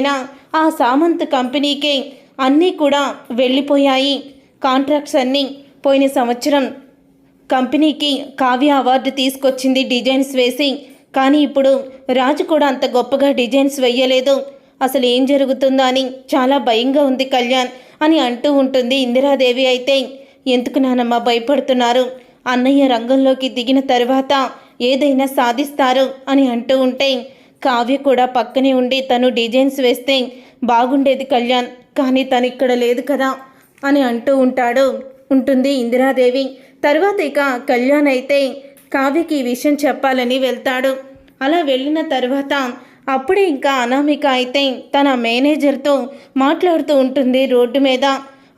అయినా ఆ సామంత్ కంపెనీకే అన్నీ కూడా వెళ్ళిపోయాయి. కాంట్రాక్ట్స్ అన్నీ పోయిన సంవత్సరం కంపెనీకి కావ్య అవార్డు తీసుకొచ్చింది డిజైన్స్ వేసి. కానీ ఇప్పుడు రాజు కూడా అంత గొప్పగా డిజైన్స్ వెయ్యలేదు అసలు ఏం జరుగుతుందో అని చాలా భయంగా ఉంది కళ్యాణ్ అని అంటూ ఉంటుంది ఇందిరాదేవి అయితే. ఎందుకు నానమ్మ భయపడుతున్నారు? అన్నయ్య రంగంలోకి దిగిన తర్వాత ఏదైనా సాధిస్తారు అని అంటూ ఉంటే కావ్య కూడా పక్కనే ఉండి తను డిజైన్స్ వేస్తే బాగుండేది కళ్యాణ్ కానీ తను ఇక్కడ లేదు కదా అని అంటూ ఉంటాడు. ఉంటుంది ఇందిరాదేవి. తర్వాత ఇక కళ్యాణ్ అయితే కావ్యకి ఈ విషయం చెప్పాలని వెళ్తాడు. అలా వెళ్ళిన తర్వాత అప్పుడే ఇంకా అనామిక అయితే తన మేనేజర్తో మాట్లాడుతూ ఉంటుంది రోడ్డు మీద.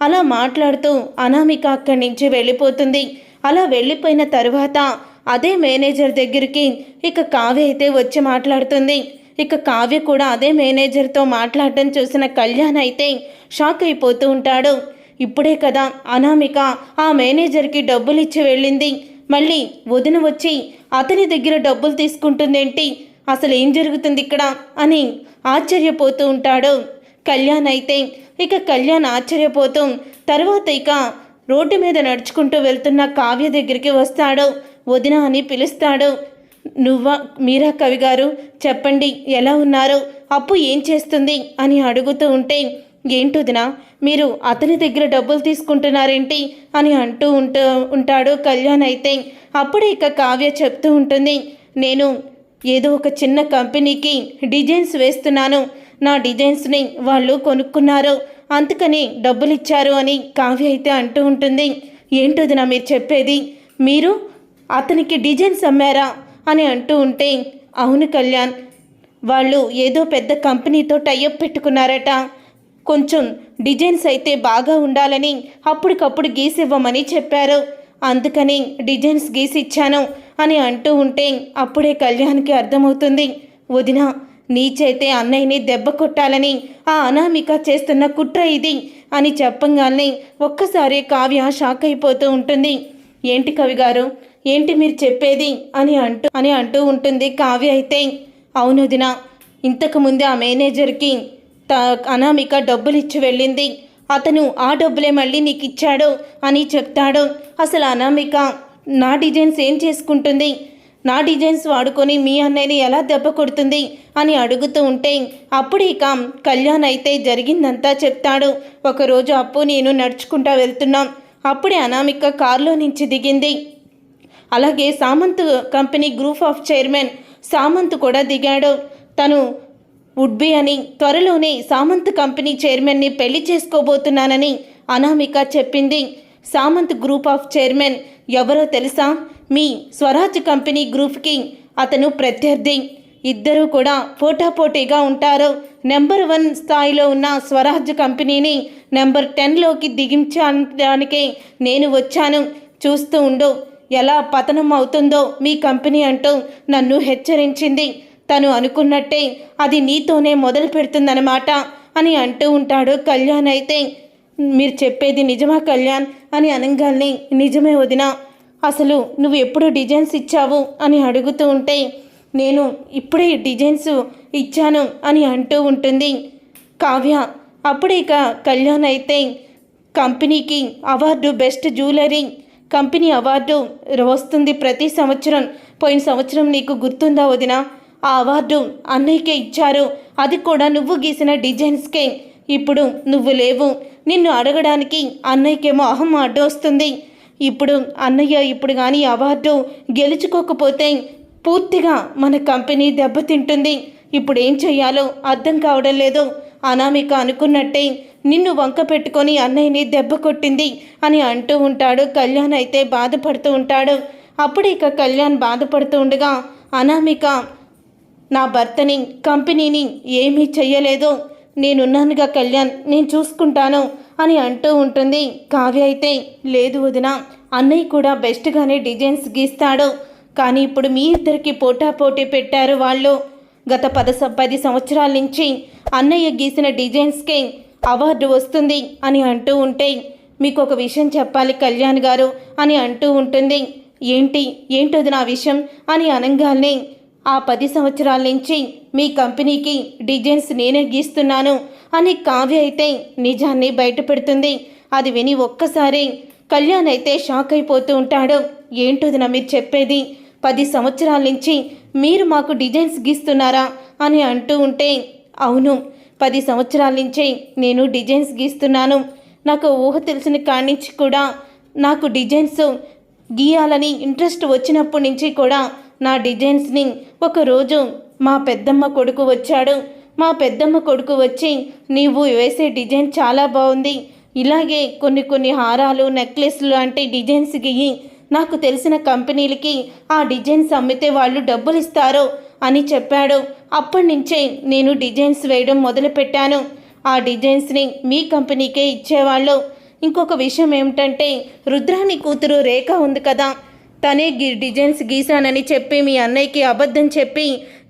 అలా మాట్లాడుతూ అనామిక అక్కడి నుంచి వెళ్ళిపోతుంది. అలా వెళ్ళిపోయిన తర్వాత అదే మేనేజర్ దగ్గరికి ఇక కావ్య అయితే వచ్చి మాట్లాడుతుంది. ఇక కావ్య కూడా అదే మేనేజర్తో మాట్లాడటం చూసిన కళ్యాణ్ అయితే షాక్ అయిపోతూ ఉంటాడు. ఇప్పుడే కదా అనామిక ఆ మేనేజర్కి డబ్బులు ఇచ్చి వెళ్ళింది. మళ్ళీ వదిన వచ్చి అతని దగ్గర డబ్బులు తీసుకుంటుందేంటి? అసలు ఏం జరుగుతుంది ఇక్కడ? అని ఆశ్చర్యపోతూ ఉంటాడు. కళ్యాణ్ అయితే ఇక కళ్యాణ్ ఆశ్చర్యపోతూ తర్వాత ఇక రోడ్డు మీద నడుచుకుంటూ వెళ్తున్న కావ్య దగ్గరికి వస్తాడు. వదిన అని పిలుస్తాడు. నువ్వా మీరా కవి గారు చెప్పండి ఎలా ఉన్నారు? అప్పు ఏం చేస్తుంది? అని అడుగుతూ ఉంటే ఏంటొదినా మీరు అతని దగ్గర డబ్బులు తీసుకుంటున్నారేంటి? అని అంటూ ఉంటూ ఉంటాడు కళ్యాణ్ అయితే. అప్పుడు ఇక కావ్య చెప్తూ ఉంటుంది నేను ఏదో ఒక చిన్న కంపెనీకి డిజైన్స్ వేస్తున్నాను. నా డిజైన్స్ని వాళ్ళు కొనుక్కున్నారు. అందుకని డబ్బులు ఇచ్చారు అని కావ్య అయితే అంటూ ఉంటుంది. ఏంటోదినా మీరు చెప్పేది? మీరు అతనికి డిజైన్స్ అమ్మారా అని అంటూ ఉంటే అవును కళ్యాణ్ వాళ్ళు ఏదో పెద్ద కంపెనీతో టైఅప్ పెట్టుకున్నారట. కొంచెం డిజైన్స్ అయితే బాగా ఉండాలని అప్పటికప్పుడు గీసివ్వమని చెప్పారు. అందుకని డిజైన్స్ గీసి ఇచ్చాను అని అంటూ ఉంటే అప్పుడే కళ్యాణ్కి అర్థమవుతుంది. వదిన నీచైతే అన్నయ్యని దెబ్బ కొట్టాలని ఆ అనామిక చేస్తున్న కుట్ర ఇది అని చెప్పంగానే ఒక్కసారి కావ్య షాక్ అయిపోతూ ఉంటుంది. ఏంటి కవి గారు ఏంటి మీరు చెప్పేది? అని అంటూ అని అంటూ ఉంటుంది కావ్య అయితే. అవును దిన ఇంతకుముందే ఆ మేనేజర్కి త అనామిక డబ్బులు ఇచ్చి వెళ్ళింది. అతను ఆ డబ్బులే మళ్ళీ నీకు ఇచ్చాడు అని చెప్తాడు. అసలు అనామిక నా డిజైన్స్ ఏం చేసుకుంటుంది? నా డిజైన్స్ వాడుకొని మీ అన్నయ్యని ఎలా దెబ్బ కొడుతుంది? అని అడుగుతూ ఉంటే అప్పుడు ఇక కళ్యాణ్ అయితే జరిగిందంతా చెప్తాడు. ఒకరోజు అప్పు నేను నడుచుకుంటా వెళ్తున్నాం. అప్పుడే అనామిక కారులో నుంచి దిగింది. అలాగే Samanth company group of chairman Samanth కూడా దిగాడు. తను వుడ్బి అని త్వరలోనే సామంత్ కంపెనీ చైర్మన్ని పెళ్ళి చేసుకోబోతున్నానని అనామిక చెప్పింది. సామంత్ గ్రూప్ ఆఫ్ చైర్మన్ ఎవరో తెలుసా? మీ స్వరాజ్ కంపెనీ గ్రూప్కి అతను ప్రత్యర్థి. ఇద్దరూ కూడా పోటాపోటీగా ఉంటారు. నెంబర్ వన్ స్థాయిలో ఉన్న స్వరాజ్ కంపెనీని నెంబర్ టెన్లోకి దిగించడానికే నేను వచ్చాను. చూస్తూ ఉండు. ఎలా పతనం అవుతుందో మీ కంపెనీ అంటూ నన్ను హెచ్చరించింది. తను అనుకున్నట్టే అది నీతోనే మొదలు పెడుతుందన్నమాట అని అంటూ ఉంటాడు కళ్యాణ్ అయితే. మీరు చెప్పేది నిజమా కళ్యాణ్? అని అనంగాల్ని నిజమే వదినా అసలు నువ్వు ఎప్పుడు డిజైన్స్ ఇచ్చావు? అని అడుగుతూ ఉంటే నేను ఇప్పుడే డిజైన్స్ ఇచ్చాను అని అంటూ ఉంటుంది. కావ్య అప్పుడే ఇక కళ్యాణ్ అయితే కంపెనీకి award best jewellery company award వస్తుంది ప్రతి సంవత్సరం. పోయిన సంవత్సరం నీకు గుర్తుందా వదిన? ఆ అవార్డు అన్నయ్యకే ఇచ్చారు. అది కూడా నువ్వు గీసిన డిజైన్స్కే. ఇప్పుడు నువ్వు లేవు. నిన్ను అడగడానికి అన్నయ్యకేమో అహం అడ్డు వస్తుంది. ఇప్పుడు అన్నయ్య ఇప్పుడు కానీ అవార్డు గెలుచుకోకపోతే పూర్తిగా మన కంపెనీ దెబ్బతింటుంది. ఇప్పుడు ఏం చేయాలో అర్థం కావడం లేదు. అనామిక అనుకున్నట్టే నిన్ను వంక పెట్టుకొని అన్నయ్యని దెబ్బ కొట్టింది అని అంటూ ఉంటాడు. కళ్యాణ్ అయితే బాధపడుతూ ఉంటాడు. అప్పుడు ఇక కళ్యాణ్ బాధపడుతూ ఉండగా అనామిక నా భర్తని కంపెనీని ఏమీ చెయ్యలేదు. నేనున్నానుగా కళ్యాణ్ నేను చూసుకుంటాను అని అంటూ ఉంటుంది. కావ్య అయితే లేదు వదిన అన్నయ్య కూడా బెస్ట్గానే డిజైన్స్ గీస్తాడు. కానీ ఇప్పుడు మీ ఇద్దరికి పోటాపోటీ పెట్టారు వాళ్ళు. గత పద స- పది సంవత్సరాల నుంచి అన్నయ్య గీసిన డిజైన్స్కే అవార్డు వస్తుంది అని అంటూ ఉంటే మీకు ఒక విషయం చెప్పాలి కళ్యాణ్ గారు అని అంటూ ఉంటుంది. ఏంటి? ఏంటది నా విషయం? అని అనగానే ఆ పది సంవత్సరాల నుంచి మీ కంపెనీకి డిజైన్స్ నేనే గీస్తున్నాను అని కావ్య అయితే నిజాన్ని బయటపెడుతుంది అది విని ఒక్కసారి కళ్యాణ్ అయితే షాక్ అయిపోతూ ఉంటాడు. ఏంటోదినా మీరు చెప్పేది? పది సంవత్సరాల నుంచి మీరు మాకు డిజైన్స్ గీస్తున్నారా అని అంటూ ఉంటే అవును పది సంవత్సరాల నుంచి నేను డిజైన్స్ గీస్తున్నాను. నాకు ఊహ తెలిసిన కాడి నుంచి కూడా నాకు డిజైన్స్ గీయాలని ఇంట్రెస్ట్ వచ్చినప్పటి నుంచి కూడా నా డిజైన్స్ని ఒకరోజు మా పెద్దమ్మ కొడుకు వచ్చాడు. మా పెద్దమ్మ కొడుకు వచ్చి నీవు వేసే డిజైన్ చాలా బాగుంది. ఇలాగే కొన్ని కొన్ని హారాలు నెక్లెస్లు లాంటి డిజైన్స్ గీయి నాకు తెలిసిన కంపెనీలకి ఆ డిజైన్స్ అమ్మితే వాళ్ళు డబ్బులు ఇస్తారు అని చెప్పాడు. అప్పటి నుంచే నేను డిజైన్స్ వేయడం మొదలుపెట్టాను. ఆ డిజైన్స్ని మీ కంపెనీకే ఇచ్చేవాళ్ళు. ఇంకొక విషయం ఏమిటంటే రుద్రాని కూతురు రేఖ ఉంది కదా. తనే గీ డిజైన్స్ గీశానని చెప్పి మీ అన్నయ్యకి అబద్ధం చెప్పి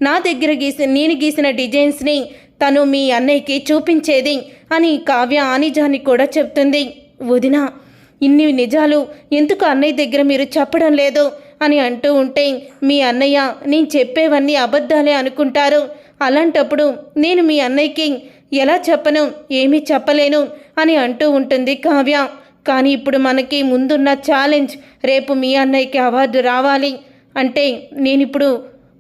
నా దగ్గర గీసి నేను గీసిన డిజైన్స్ని తను మీ అన్నయ్యకి చూపించేది అని కావ్య ఆనిజాని కూడా చెప్తుంది. వదినా ఇన్ని నిజాలు ఎందుకు అన్నయ్య దగ్గర మీరు చెప్పడం లేదు? అని అంటూ ఉంటే మీ అన్నయ్య నేను చెప్పేవన్నీ అబద్ధాలే అనుకుంటారు. అలాంటప్పుడు నేను మీ అన్నయ్యకి ఎలా చెప్పను? ఏమీ చెప్పలేను అని అంటూ ఉంటుంది కావ్య. కానీ ఇప్పుడు మనకి ముందున్న ఛాలెంజ్ రేపు మీ అన్నయ్యకి అవార్డు రావాలి. అంటే నేనిప్పుడు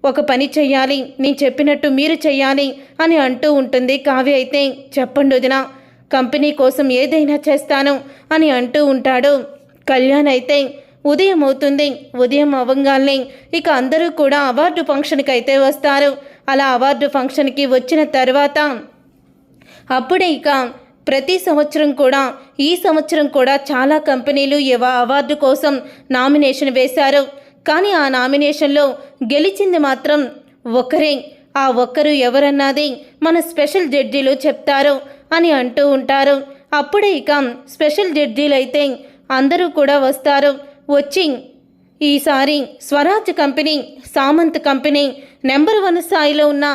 ఒక పని చెయ్యాలి నేను చెప్పినట్టు మీరు చెయ్యాలి అని అంటూ ఉంటుంది కావ్య. అయితే చెప్పండి వదినా కంపెనీ కోసం ఏదైనా చేస్తాను అని అంటూ ఉంటాడు. కళ్యాణ్ అయితే ఉదయం అవుతుంది. ఉదయం అవ్వగానే ఇక అందరూ కూడా అవార్డు ఫంక్షన్కి అయితే వస్తారు. అలా అవార్డు ఫంక్షన్కి వచ్చిన తర్వాత అప్పుడే ఇక ప్రతి సంవత్సరం కూడా ఈ సంవత్సరం కూడా చాలా కంపెనీలు ఎవ అవార్డు కోసం నామినేషన్ వేశారు. కానీ ఆ నామినేషన్లో గెలిచింది మాత్రం ఒకరే ఆ ఒక్కరు ఎవరన్నది మన స్పెషల్ జడ్జీలు చెప్తారు. అని అంటూ ఉంటారు. అప్పుడే ఇక స్పెషల్ జడ్జీలు అయితే అందరూ కూడా వస్తారు. వచ్చి ఈసారి Swaraj company Samanth company number one స్థాయిలో ఉన్న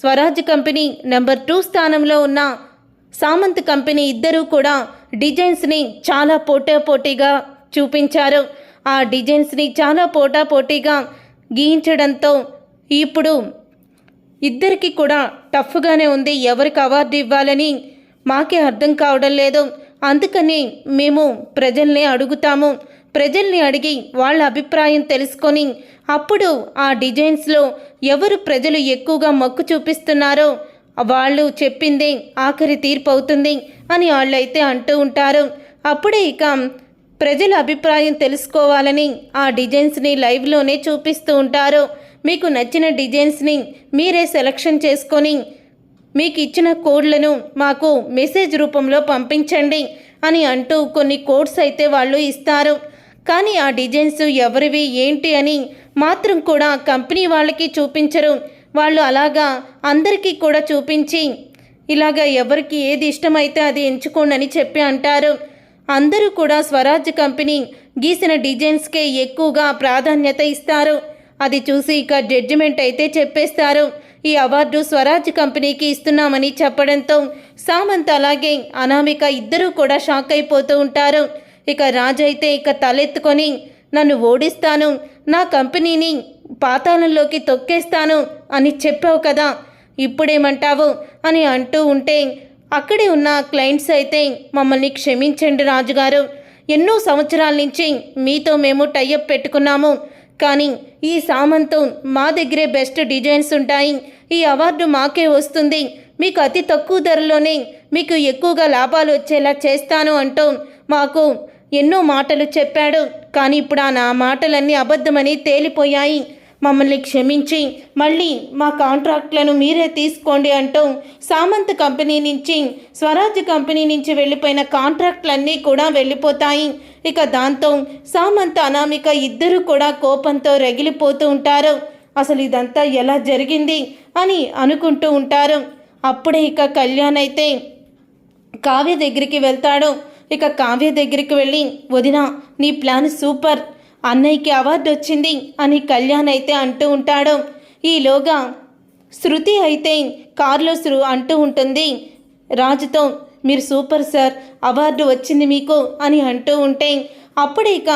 స్వరాజ్ కంపెనీ నెంబర్ టూ స్థానంలో ఉన్న సామంత్ కంపెనీ ఇద్దరూ కూడా డిజైన్స్ని చాలా పోటా పోటీగా చూపించారు. ఆ డిజైన్స్ని చాలా పోటా పోటీగా గీయించడంతో ఇప్పుడు ఇద్దరికి కూడా టఫ్గానే ఉంది. ఎవరికి అవార్డు ఇవ్వాలని మాకే అర్థం కావడం లేదు. అందుకని మేము ప్రజల్ని అడుగుతాము. ప్రజల్ని అడిగి వాళ్ళ అభిప్రాయం తెలుసుకొని అప్పుడు ఆ డిజైన్స్లో ఎవరు ప్రజలు ఎక్కువగా మొక్కు చూపిస్తున్నారో వాళ్ళు చెప్పింది ఆఖరి తీర్పు అవుతుంది అని వాళ్ళైతే అంటూ ఉంటారు. అప్పుడే ఇక ప్రజల అభిప్రాయం తెలుసుకోవాలని ఆ డిజైన్స్ని లైవ్లోనే చూపిస్తూ ఉంటారు. మీకు నచ్చిన డిజైన్స్ని మీరే సెలక్షన్ చేసుకొని మీకు ఇచ్చిన కోడ్లను మాకు మెసేజ్ రూపంలో పంపించండి అని అంటూ కొన్ని కోడ్స్ అయితే వాళ్ళు ఇస్తారు. కానీ ఆ డిజైన్స్ ఎవరివి ఏంటి అని మాత్రం కూడా కంపెనీ వాళ్ళకి చూపించరు. వాళ్ళు అలాగా అందరికీ కూడా చూపించి ఇలాగా ఎవరికి ఏది ఇష్టమైతే అది ఎంచుకోండి అని చెప్పి అంటారు. అందరూ కూడా స్వరాజ్ కంపెనీ గీసిన డిజైన్స్కే ఎక్కువగా ప్రాధాన్యత ఇస్తారు. అది చూసి ఇక జడ్జిమెంట్ అయితే చెప్పేస్తారు. ఈ అవార్డు స్వరాజ్ కంపెనీకి ఇస్తున్నామని చెప్పడంతో సామంత్ అలాగే అనామిక ఇద్దరూ కూడా షాక్ అయిపోతూ ఉంటారు. ఇక రాజైతే ఇక తలెత్తుకొని నన్ను ఓడిస్తాను నా కంపెనీని పాతాళంలోకి తొక్కేస్తాను అని చెప్పావు కదా ఇప్పుడేమంటావు? అని అంటూ ఉంటే అక్కడే ఉన్న క్లయింట్స్ అయితే మమ్మల్ని క్షమించండి రాజుగారు. ఎన్నో సంవత్సరాల నుంచి మీతో మేము టైఅప్ పెట్టుకున్నాము. కానీ ఈ సామంతు మా దగ్గరే బెస్ట్ డిజైన్స్ ఉంటాయి. ఈ అవార్డు మాకే వస్తుంది. మీకు అతి తక్కువ ధరలోనే మీకు ఎక్కువగా లాభాలు వచ్చేలా చేస్తాను అంటూ మాకు ఎన్నో మాటలు చెప్పాడు. కానీ ఇప్పుడు ఆ నా మాటలన్నీ అబద్ధమని తేలిపోయాయి. మమ్మల్ని క్షమించి మళ్ళీ మా కాంట్రాక్ట్లను మీరే తీసుకోండి అంటూ సామంత్ కంపెనీ నుంచి స్వరాజ్ కంపెనీ నుంచి వెళ్ళిపోయిన కాంట్రాక్ట్లన్నీ కూడా వెళ్ళిపోతాయి. ఇక దాంతో సామంత్ అనామిక ఇద్దరు కూడా కోపంతో రగిలిపోతూ ఉంటారు. అసలు ఇదంతా ఎలా జరిగింది అని అనుకుంటూ ఉంటారు. అప్పుడే ఇక కళ్యాణ్ అయితే కావ్య దగ్గరికి వెళ్తాడు. ఇక కావ్య దగ్గరికి వెళ్ళి వదిన నీ ప్లాన్ సూపర్. అన్నయ్యకి అవార్డు వచ్చింది అని కళ్యాణ్ అయితే అంటూ ఉంటాడు. ఈలోగా శృతి అయితే కారులో శృ అంటూ ఉంటుంది. రాజుతో మీరు సూపర్ సార్ అవార్డు వచ్చింది మీకు అని అంటూ ఉంటే అప్పుడే ఇక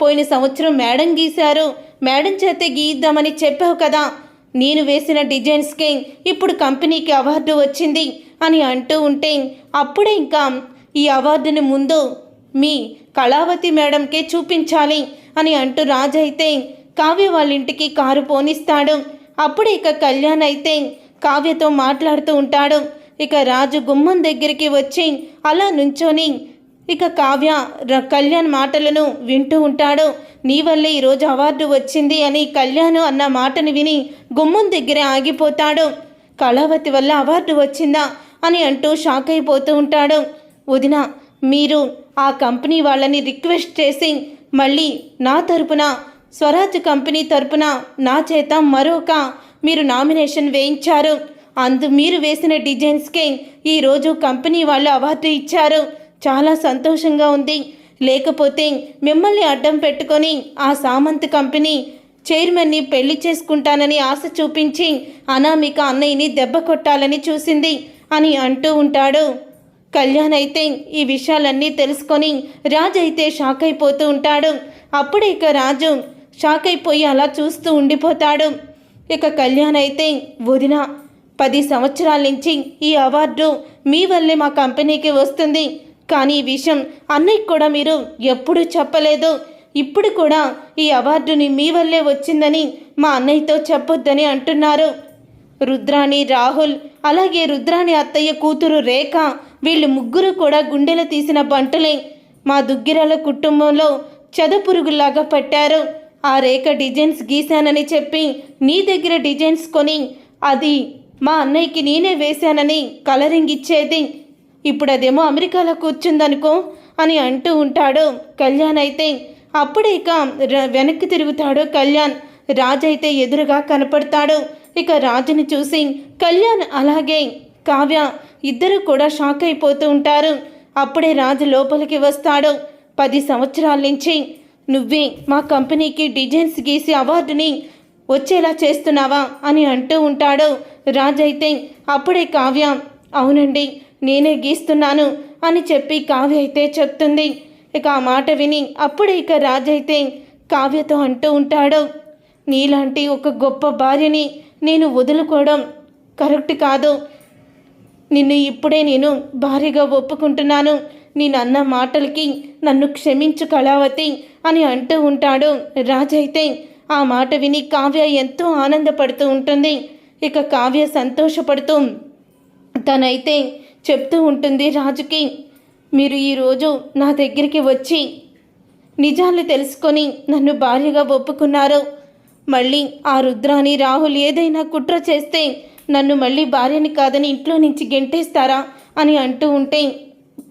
పోయిన సంవత్సరం మేడం గీశారు. మేడం చేతే గీద్దామని చెప్పావు కదా నేను వేసిన డిజైన్స్కే ఇప్పుడు కంపెనీకి అవార్డు వచ్చింది అని అంటూ ఉంటే అప్పుడే ఇంకా ఈ అవార్డుని ముందు మీ కళావతి మేడంకే చూపించాలి అని అంటూ రాజు అయితే కావ్య వాళ్ళ ఇంటికి కారు పోనిస్తాడు. అప్పుడు ఇక కళ్యాణ్ అయితే కావ్యతో మాట్లాడుతూ ఉంటాడు. ఇక రాజు గుమ్మం దగ్గరికి వచ్చి అలా నుంచొని ఇక కావ్య ర- కళ్యాణ్ మాటలను వింటూ ఉంటాడు. నీ వల్లే ఈరోజు అవార్డు వచ్చింది అని కళ్యాణ్ అన్న మాటను విని గుమ్మం దగ్గరే ఆగిపోతాడు. కళావతి వల్ల అవార్డు వచ్చిందా అని అంటూ షాక్ అయిపోతూ ఉంటాడు. వదిన మీరు ఆ కంపెనీ వాళ్ళని రిక్వెస్ట్ చేసి మళ్ళీ నా తరపున స్వరాజ్ కంపెనీ తరపున నా చేత మరొక మీరు నామినేషన్ వేయించారు. అందు మీరు వేసిన డిజైన్స్కే ఈరోజు కంపెనీ వాళ్ళు అవార్డు ఇచ్చారు. చాలా సంతోషంగా ఉంది. లేకపోతే మిమ్మల్ని అడ్డం పెట్టుకొని ఆ సామంత్ కంపెనీ చైర్మన్ని పెళ్ళి చేసుకుంటానని ఆశ చూపించి అనామిక అన్నయ్యని దెబ్బ కొట్టాలని చూసింది అని అంటూ ఉంటాడు. కళ్యాణ్ అయితే ఈ విషయాలన్నీ తెలుసుకొని రాజు అయితే షాక్ అయిపోతూ ఉంటాడు. అప్పుడే ఇక రాజు షాక్ అయిపోయి అలా చూస్తూ ఉండిపోతాడు. ఇక కళ్యాణ్ అయితే వదిన పది సంవత్సరాల నుంచి ఈ అవార్డు మీ వల్లే మా కంపెనీకి వస్తుంది. కానీ ఈ విషయం అన్నయ్యకి కూడా మీరు ఎప్పుడూ చెప్పలేదు. ఇప్పుడు కూడా ఈ అవార్డుని మీ వల్లే వచ్చిందని మా అన్నయ్యతో చెప్పొద్దని అంటున్నారు. రుద్రాణి రాహుల్ అలాగే రుద్రాణి అత్తయ్య కూతురు రేఖ వీళ్ళు ముగ్గురు కూడా గుండెలు తీసిన బంటులే. మా దుగ్గిరాల కుటుంబంలో చెదపురుగులాగా పట్టారు. ఆ రేఖ డిజైన్స్ గీశానని చెప్పి నీ దగ్గర డిజైన్స్ కొని అది మా అన్నయ్యకి నేనే వేశానని కలరింగ్ ఇచ్చేది. ఇప్పుడు అదేమో అమెరికాలో కూర్చుందనుకో అని అంటూ ఉంటాడు కళ్యాణ్ అయితే. అప్పుడే ఇక వెనక్కి తిరుగుతాడు కళ్యాణ్. రాజు అయితే ఎదురుగా కనపడతాడు. ఇక రాజుని చూసి కళ్యాణ్ అలాగే కావ్య ఇద్దరు కూడా షాక్ అయిపోతూ ఉంటారు. అప్పుడే రాజు లోపలికి వస్తాడు. పది సంవత్సరాల నుంచి నువ్వే మా కంపెనీకి డిజైన్స్ గీసి అవార్డుని వచ్చేలా చేస్తున్నావా అని అంటూ ఉంటాడు. రాజు అయితే అప్పుడే కావ్య. అవునండి నేనే గీస్తున్నాను అని చెప్పి కావ్య అయితే చెప్తుంది. ఇక ఆ మాట విని అప్పుడే ఇక రాజు అయితే కావ్యతో అంటూ ఉంటాడు నీలాంటి ఒక గొప్ప భార్యని నేను వదులుకోవడం కరెక్ట్ కాదు. నిన్ను ఇప్పుడే నేను భారీగా ఒప్పుకుంటున్నాను. నేను అన్న మాటలకి నన్ను క్షమించు కళావతి అని అంటూ ఉంటాడు. రాజైతే ఆ మాట విని కావ్య ఎంతో ఆనందపడుతూ ఉంటుంది. ఇక కావ్య సంతోషపడుతూ తనైతే చెప్తూ ఉంటుంది రాజుకి మీరు ఈరోజు నా దగ్గరికి వచ్చి నిజాలు తెలుసుకొని నన్ను భార్యగా ఒప్పుకున్నారు. మళ్ళీ ఆ రుద్రాని రాహుల్ ఏదైనా కుట్ర చేస్తే నన్ను మళ్ళీ భార్యని కాదని ఇంట్లో నుంచి గెంటేస్తారా అని అంటూ ఉంటే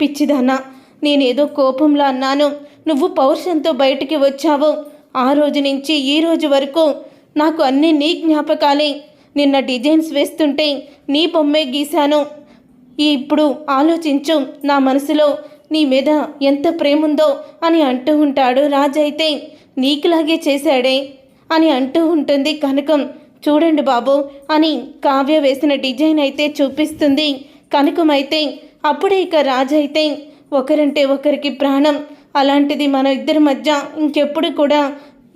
పిచ్చిదానా నేనేదో కోపంలో అన్నాను. నువ్వు పౌరుషంతో బయటికి వచ్చావు. ఆ రోజు నుంచి ఈ రోజు వరకు నాకు అన్ని నీ జ్ఞాపకాలే. నిన్న డిజైన్స్ వేస్తుంటే నీ బొమ్మే గీశాను. ఈ ఇప్పుడు ఆలోచించు నా మనసులో నీ మీద ఎంత ప్రేముందో అని అంటూ ఉంటాడు రాజైతే. నీకులాగే చేశాడే అని అంటూ ఉంటుంది కనకం. చూడండి బాబు అని కావ్య వేసిన డిజైన్ అయితే చూపిస్తుంది. కనకమైతే అప్పుడే ఇక రాజైతే ఒకరంటే ఒకరికి ప్రాణం. అలాంటిది మన ఇద్దరి మధ్య ఇంకెప్పుడు కూడా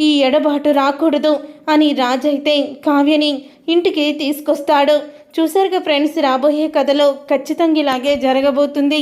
ఈ ఎడబాటు రాకూడదు అని రాజైతే కావ్యని ఇంటికి తీసుకొస్తాడు. చూసారుగా ఫ్రెండ్స్ రాబోయే కథలో ఖచ్చితంగా ఇలాగే జరగబోతుంది.